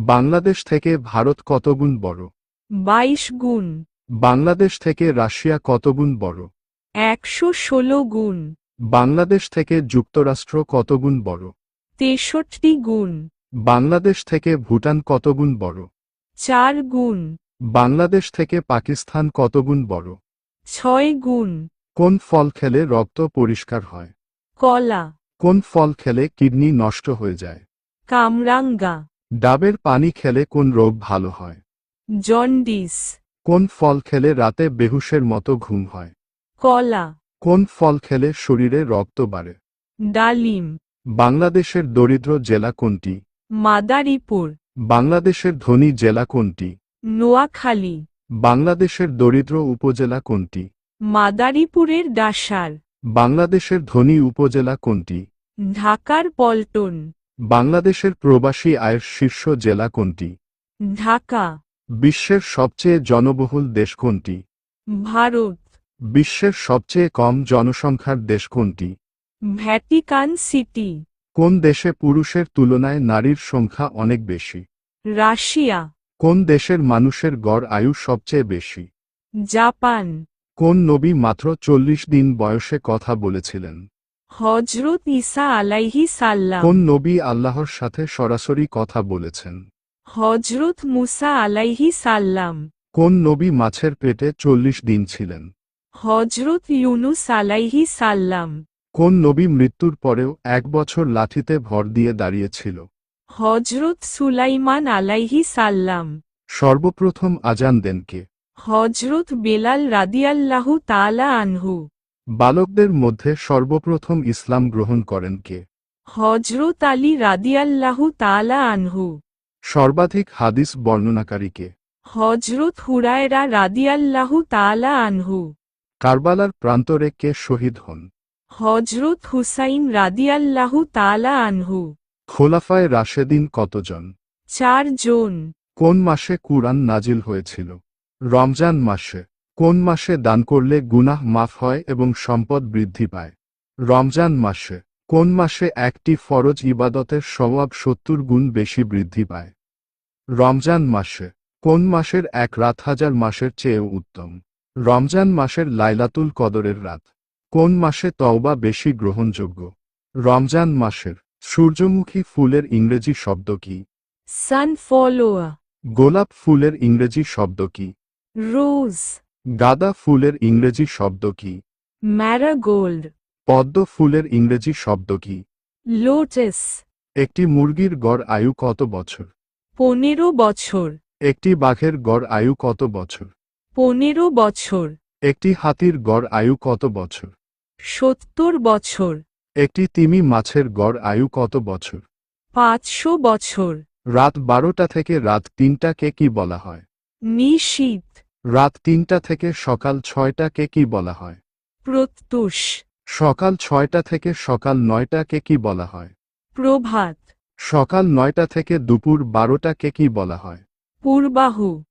বাংলাদেশ থেকে ভারত কত কতগুণ বড়? বাইশ গুণ। বাংলাদেশ থেকে রাশিয়া কতগুণ বড়? একশো ষোলো গুণ। বাংলাদেশ থেকে যুক্তরাষ্ট্র কতগুণ বড়? তেষট্টি গুণ। বাংলাদেশ থেকে ভুটান কতগুণ বড়? চার গুণ। বাংলাদেশ থেকে পাকিস্তান কতগুণ বড়? ছয় গুণ। কোন ফল খেলে রক্ত পরিষ্কার হয়? কলা। কোন ফল খেলে কিডনি নষ্ট হয়ে যায়? কামরাঙ্গা। ডাবের পানি খেলে কোন রোগ ভালো হয়? জন্ডিস। কোন ফল খেলে রাতে বেহুশের মতো ঘুম হয়? কলা। কোন ফল খেলে শরীরে রক্ত বাড়ে? ডালিম। বাংলাদেশের দরিদ্র জেলা কোনটি? মাদারীপুর। বাংলাদেশের ধনী জেলা কোনটি? নোয়াখালী। বাংলাদেশের দরিদ্র উপজেলা কোনটি? মাদারীপুরের ডাসার বাংলাদেশের ধনী উপজেলা কোনটি? ঢাকার পল্টন। বাংলাদেশের প্রবাসী আয়ের শীর্ষ জেলা কোনটি? ঢাকা। বিশ্বের সবচেয়ে জনবহুল দেশ কোনটি? ভারত। বিশ্বের সবচেয়ে কম জনসংখ্যার দেশ কোনটি? Vatican city. কোন দেশে পুরুষের তুলনায় নারীর সংখ্যা অনেক বেশি? রাশিয়া। কোন দেশের মানুষের গড় আয়ু সবচেয়ে বেশি? জাপান। কোন নবী মাত্র চল্লিশ দিন বয়সে কথা বলেছিলেন? হজরত ঈসা আলাইহি সাল্লাম। কোন নবী আল্লাহর সাথে সরাসরি কথা বলেছেন? হজরত মুসা আলাইহি সাল্লাম। কোন নবী মাছের পেটে চল্লিশ দিন ছিলেন? হজরত ইউনুস আলাইহি সাল্লাম। কোন নবী মৃত্যুর পরেও এক বছর লাঠিতে ভর দিয়ে দাঁড়িয়েছিল? হজরত সুলাইমান আলাইহি সাল্লাম। সর্বপ্রথম আজান দেন কে? হজরত বেলাল রাদিয়াল্লাহু তাআলা আনহু। বালকদের মধ্যে সর্বপ্রথম ইসলাম গ্রহণ করেন কে? হজরত আলী রাদিয়াল্লাহু তালা আনহু। সর্বাধিক হাদিস বর্ণনাকারী কে? হজরত হুরায়রা রাদিয়াল্লাহু তাআলা আনহু। কারবালার প্রান্তরে কে শহীদ হন? হজরত হুসাইন রাদিয়াল্লাহু তালা আনহু। খোলাফায় রাশেদিন কতজন? চার জন কোন মাসে কুরআন নাজিল হয়েছিল? রমজান মাসে। কোন মাসে দান করলে গুনাহ মাফ হয় এবং সম্পদ বৃদ্ধি পায়? রমজান মাসে। কোন মাসে একটি ফরজ ইবাদতের স্বভাব সত্তর গুণ বেশি বৃদ্ধি পায়? রমজান মাসে। কোন মাসের এক রাত হাজার মাসের চেয়েও উত্তম? রমজান মাসের লাইলাতুল কদরের রাত। কোন মাসে তওবা বেশি গ্রহণযোগ্য? রমজান মাসের। সূর্যমুখী ফুলের ইংরেজি শব্দ কি? সানফলোয়া গোলাপ ফুলের ইংরেজি শব্দ কি? রোজ গাঁদা ফুলের ইংরেজি শব্দ কি? ম্যারাগোল্ড পদ্ম ফুলের ইংরেজি শব্দ কি? লোটাস একটি মুরগির গড় আয়ু কত বছর? পনেরো বছর। একটি বাঘের গড় আয়ু কত বছর? পনেরো বছর। একটি হাতির গড় আয়ু কত বছর? সত্তর বছর। একটি তিমি মাছের গড় আয়ু কত বছর? পাঁচশো বছর। রাত বারোটা থেকে রাত তিনটাকে কি বলা হয়? নিশীত। রাত তিনটা থেকে সকাল ছয়টাকে কি বলা হয়? প্রত্যুষ। সকাল ছয়টা থেকে সকাল নয়টাকে কি বলা হয়? প্রভাত। সকাল নয়টা থেকে দুপুর বারোটাকে কি বলা হয়? পূর্বাহু।